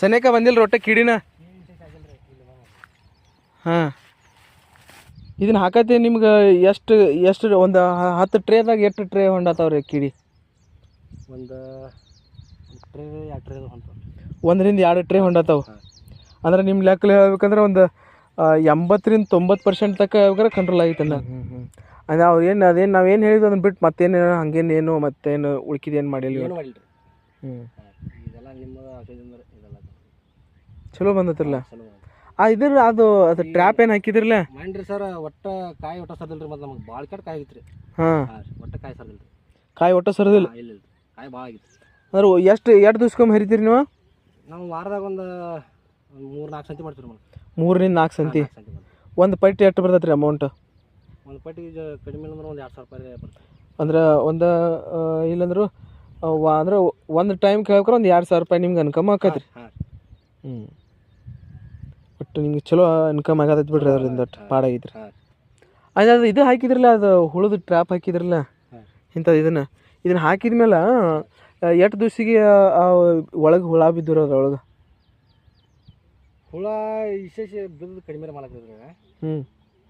ಸನೇಕ ಬಂದಿಲ್ಲ ರೊಟ್ಟೆ ಕಿಡಿನ? ಹಾಂ. ಇದನ್ನ ಹಾಕತ್ತೆ ನಿಮ್ಗೆ ಎಷ್ಟು ಎಷ್ಟು ಒಂದು ಹತ್ತು ಟ್ರೇದಾಗ ಎಷ್ಟು ಟ್ರೇ ಹೊಂಡಾತಾವ್ರಿ ಕಿಡಿ? ಒಂದು ಟ್ರೇ ಎರಡು ಟ್ರೇ ಹೊಂತ ಒಂದರಿಂದ ಎರಡು ಟ್ರೇ ಹೊಂಡಾತಾವ. ಅಂದ್ರೆ ನಿಮ್ಮ ಲೆಕ್ಕಲ್ಲಿ ಹೇಳ್ಬೇಕಂದ್ರೆ ಒಂದು ಎಂಬತ್ತರಿಂದ ತೊಂಬತ್ತು ಪರ್ಸೆಂಟ್ ತಕ್ಕ ಯಾವಾಗ ಕಂಟ್ರೋಲ್ ಆಗೈತೆ ಹ್ಞೂ ಅದು ಅವ್ರು ಏನು ಅದೇನು ನಾವೇನು ಹೇಳಿದ್ವಿ ಅದನ್ನ ಬಿಟ್ಟು ಮತ್ತೇನು ಹಂಗೇನು ಏನು ಮತ್ತೇನು ಉಳ್ಕಿದೇನು ಮಾಡಿಲ್ಲ ಹ್ಞೂ ಚಲೋ ಬಂದತ್ರಲ್ಲ? ಆ ಇದ್ರ ಅದು ಅದು ಟ್ರ್ಯಾಪ್ ಏನು ಹಾಕಿದ್ರಲ್ಲ? ಮಾಡ್ರಿ ಸರ್ ಒಟ್ಟ ಕಾಯಿ ಒಟ್ಟ ಸರ್ದಿಲ್ರಿ ಮತ್ತೆ ನಮಗೆ ಭಾಳ ಕೆಟ್ಟ ಕಾಯಿ ಆಗಿತ್ತು ರೀ ಹಾಂ ಒಟ್ಟ ಕಾಯಿ ಸರ್ದಿಲ್ರಿ. ಕಾಯಿ ಒಟ್ಟ ಸರದಿಲ್ಲ? ಇಲ್ಲ ಇಲ್ಲ ಕಾಯಿ ಭಾಳ ಆಗಿತ್ತು ಅಂದ್ರೆ ಎಷ್ಟು ಎರಡು ದಿವ್ಸಕ್ಕೊಮ್ಮೆ ಹರಿತೀರಿ ನೀವು? ನಾವು ವಾರದಾಗ ಒಂದು ಮೂರು ನಾಲ್ಕು ಸಂತಿ ಮಾಡ್ತೀವಿ ರೀ ಮೂರರಿಂದ ನಾಲ್ಕು ಸಂತಿ? ಒಂದು ಪಟ್ಟಿ ಎಷ್ಟು ಬರ್ತೈತೆ ರೀ ಅಮೌಂಟ್ ಒಂದು ಪಟ್ಟಿ ಕಡಿಮೆ ಅಂದ್ರೆ ಒಂದು ಎರಡು ಸಾವಿರ ರೂಪಾಯಿ ಬರ್ತದೆ ಅಂದ್ರೆ ಒಂದು ಇಲ್ಲಂದ್ರೂ ವ- ಅಂದ್ರೆ ಒಂದು ಟೈಮ್ ಕೇಳ್ಕ್ರೆ ಒಂದು ಎರಡು ಸಾವಿರ ರೂಪಾಯಿ ನಿಮ್ಗೆ ಇನ್ಕಮ್ ಆಕೈತೆ ರೀ ಹಾಂ. ಹ್ಞೂ ಒಟ್ಟು ನಿಮ್ಗೆ ಚಲೋ ಇನ್ಕಮ್ ಆಗತೈತೆ ಬಿಡ್ರಿ ಅದರಿಂದ ಒಟ್ಟು ಪಾಡ ರೀ ಹಾಂ. ಅದು ಅದು ಇದು ಹಾಕಿದ್ರಲ್ಲ ಅದು ಹುಳದ ಟ್ರ್ಯಾಪ್ ಹಾಕಿದ್ರಲ್ಲ? ಹಾಂ. ಇಂಥದ್ದು ಇದನ್ನು. ಇದನ್ನು ಹಾಕಿದ್ಮೇಲೆ ಎಷ್ಟು ದಿವ್ಸಿಗೆ ಒಳಗೆ ಹುಳ ಬಿದ್ದಿರೋ ಅದ್ರೊಳಗೆ? ಹುಳ ವಿಶೇಷ ಬಿದ್ದು ಕಡಿಮೆ ಮಾಡಕ್ಕಿದ್ರಿ ಹ್ಞೂ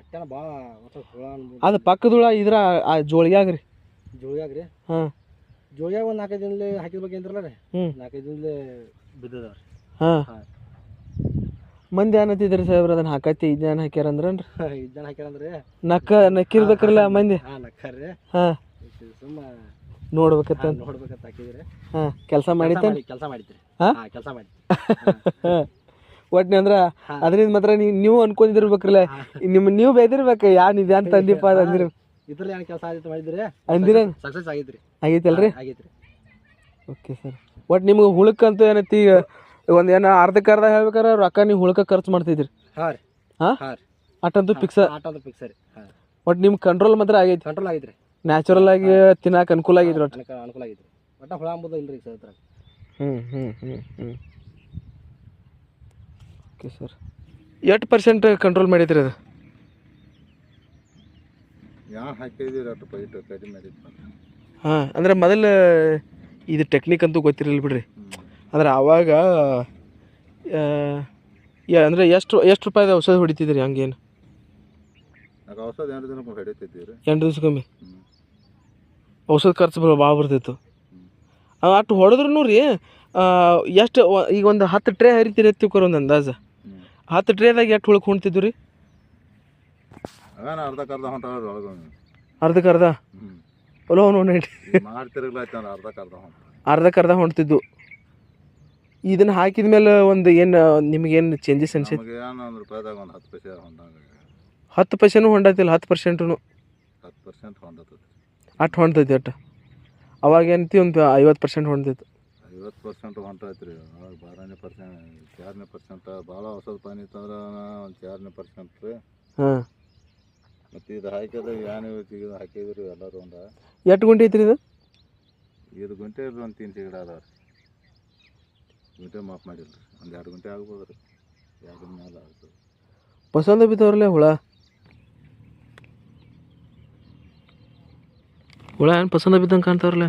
ಅಟ್ಟೆನ ಭಾಳ ಒಟ್ಟು ಹುಳ ಅನ್ಬೋದು. ಅದು ಪಕ್ಕದ ಹುಳ ಇದ್ರ ಆ ಜೋಳಿಗ್ಯಾಗ ರೀ ಜೋಳಿಯಾಗ ರೀ ಹಾಂ. ಜೋಳಿಯಾಗ ಒಂದು ನಾಲ್ಕೈದು ದಿನಲೇ ಹಾಕಿದ ಬಗ್ಗೆ ಅಂದ್ರಲ್ಲ ರೀ? ಹ್ಞೂ ನಾಲ್ಕೈದು ದಿನಲೇ ಬಿದ್ದದವ್ರಿ ಹಾ. ಹಾಂ. ಮಂದಿ ಏನತ್ತಿದ್ರಿ ಸಾಹೇಬ್ರ? ಅದನ್ನ ಹಾಕತ್ತಿ ಇದನ್ನ ಹಾಕ್ಯಾರ ಅಂದ್ರನ್ರಿ ಐದು ಜನ ಹಾಕ್ಯಾರಂದ್ರೆ? ನಕ್ಕ ನಕ್ಕಿರ್ಬೇಕ್ರಲ್ಲ ಮಂದಿ? ಹಾ ನಕ್ಕಾರ್ರಿ ಹಾ. ಸುಮ್ಮ ನೋಡ್ಬೇಕತ್ತ ನೋಡ್ಬೇಕಂತ ಹಾಕಿದ್ರಿ. ಹಾ ಕೆಲಸ ಮಾಡಿತ್ತ ಕೆಲಸ ಮಾಡಿದ್ರಿ. ಹಾ? ಹಾಂ ಕೆಲಸ ಮಾಡಿದ್ರಿ. ಒಟ್ನಿ ಅಂದ್ರ. ಅದರಿಂದ ಮಾತ್ರ ನೀವು ನೀವು ಅನ್ಕೊಂಡಿರ್ಬೇಕ್ರಲ್ಲ ನಿಮ್ಮ ನೀವು ಬೇದಿರ್ಬೇಕು ಯಾ ನಿದ್ದೆ ಅಂತ ತಂದಿಪ್ಪ ಅದು ಅಂದಿರ? ಇದ್ರಲ್ಲಿ ಏನು ಕೆಲಸ ಆದಿತ್ತು ಮಾಡಿದ್ರಿ? ಅಂದಿರ ಸಕ್ಸಸ್ ಆಗೈತ್ರಿ ಆಗೈತಲ್ರಿ? ಆಗೈತ್ರಿ. ಓಕೆ ಸರ್ ಒಟ್ಟು ನಿಮ್ಗೆ ಹುಳಕ್ಕಂತೂ ಏನೈತಿ ಒಂದು ಏನೋ ಅರ್ಧಕ್ಕೆ ಅರ್ಧ ಹೇಳ್ಬೇಕಾರೆ ರೊಕ್ಕ ನೀವು ಹುಳಕ್ಕೆ ಖರ್ಚು ಮಾಡ್ತಿದ್ರಿ. ಹಾಂ ರೀ. ಹಾಂ? ಹಾಂ ರೀ. ಫಿಕ್ಸ್ ರೀ. ಹಾಂ ಒಟ್ಟು ನಿಮ್ಮ ಕಂಟ್ರೋಲ್ ಮಾತ್ರ ಆಗೈತಿ. ಕಂಟ್ರೋಲ್ ಆಗೈತ್ರಿ ನ್ಯಾಚುರಲ್ ಆಗಿ ತಿನ್ನಕ್ಕೆ ಅನುಕೂಲ ಆಗಿದ್ರಿ ಒಟ್ಟು ಅನುಕೂಲ ಒಟ್ಟು ಒಟ್ಟ ಹುಳ ಅಂಬುದು ಇಲ್ರಿ ಸರ್ ಹತ್ರ ಹ್ಞೂ ಹ್ಞೂ ಹ್ಞೂ ಹ್ಞೂ ಓಕೆ ಸರ್ ಎಷ್ಟು ಪರ್ಸೆಂಟ್ ಕಂಟ್ರೋಲ್ ಮಾಡಿದ್ರಿ ಅದು. ಯಾರು ಹಾಕಿದ್ದೀರಿ ಅಷ್ಟು ಪೈಟ್ ಕಡಿಮೆ ಆಗಿತ್ತು ಹಾಂ ಅಂದ್ರೆ ಮೊದಲು ಇದು ಟೆಕ್ನಿಕ್ ಅಂತೂ ಗೊತ್ತಿರಲಿಲ್ಲ ಬಿಡ್ರಿ. ಅಂದ್ರೆ ಆವಾಗ ಅಂದ್ರೆ ಎಷ್ಟು ಎಷ್ಟು ರೂಪಾಯಿದ ಔಷಧ ಹೊಡಿತಿದ್ರಿ ಹಂಗೇನು? ಅದು ಔಷಧ ಎರಡು ಹೊಡಿತಿದ್ದೀರಿ. ಎಂಟು ದಿವ್ಸಕ್ಕೊಮ್ಮೆ? ಔಷಧ ಖರ್ಚು ಬರೋ ಭಾಳ ಬರ್ತಿತ್ತು ಅಷ್ಟು ಹೊಡೆದ್ರು ರೀ ಎಷ್ಟು ಈಗ ಒಂದು ಹತ್ತು ಟ್ರೇ ಹರಿತೀರಿ ತಿಳ್ಕೊರ ಒಂದು ಅಂದಾಜು. ಹತ್ತು ಟ್ರೇದಾಗ ಎಷ್ಟು ಹುಳಕ್ಕೆ ಹೊಂಟಿದ್ದು ರೀ? ಆಗಾನ ಅರ್ಧಕ್ಕೆ ಅರ್ಧ ಹೊಂಟಾವ್ರಿ ಒಳಗೆ ಅರ್ಧಕ್ಕೆ ಅರ್ಧ ಒಲೋ ಮಾಡ್ತಿರ್ಲಾಯ್ತು ಆಯ್ತು ಹೊಂಟ ಇದನ್ನು ಹಾಕಿದ ಮೇಲೆ ಒಂದು ಏನು ನಿಮಗೇನು ಚೇಂಜಸ್ ಅನ್ಸೈತಿ? ನಮಗೆ ಏನು ಒಂದು ರೂಪಾಯಿದಾಗ ಒಂದು ಹತ್ತು ಪೈಸೆ ಹೊಂದಂಗ ಹತ್ತು ಪರ್ಸೆಂಟು ಹೊಂಡತಿಲ್ಲ ಹತ್ತು ಪರ್ಸೆಂಟು ಹತ್ತು ಪರ್ಸೆಂಟ್ ಅಟ್ ಹೊಂಡ್ತೈತಿ ಅಟ್ಟು ಅವಾಗ ಏನಂತಿ ಒಂದು ಐವತ್ತು ಪರ್ಸೆಂಟ್ ಹೊಣ್ತೈತಿ ಐವತ್ತು ಪರ್ಸೆಂಟ್ ಹೊಂಟೈತಿ ರೀ ಅವಾಗ ಬಾರನೇ ಪರ್ಸೆಂಟ್ ಚಾರನೇ ಪರ್ಸೆಂಟ್ ಭಾಳ ಔಷಧ ಪಾನಿ ಇತ್ತಂದ್ರೆ ಒಂದು ಚಾರನೇ ಪರ್ಸೆಂಟ್ ರೀ. ಹಾಂ. ಇದು ಹಾಕಿದ ಏನು ಇದು ಹಾಕಿದ್ರಿ ಎಲ್ಲರೂ ಒಂದು? ಎಷ್ಟು ಗುಂಟೆ ಐತ್ರಿ ಇದು? ಇದು ಗುಂಟೆ ಒಂದು ತಿನ್ ಸಿಗಡ ಅದಾವ ರೀ ಗುಂಟೆ ಮಾಪ್ ಮಾಡಿಲ್ಲ ರೀ ಒಂದು ಎರಡು ಗುಂಟೆ ಆಗ್ಬೋದು ರೀ ಎರಡು ಮೇಲೆ ಆಗ್ತದೆ. ಪಸಂದ ಬಿದ್ದವ್ರಲ್ಲ ಹುಳ? ಹುಳ ಏನು ಪಸಂದ ಬಿದ್ದಂಗೆ ಕಾಣ್ತಾವ್ರಲ್ಲ?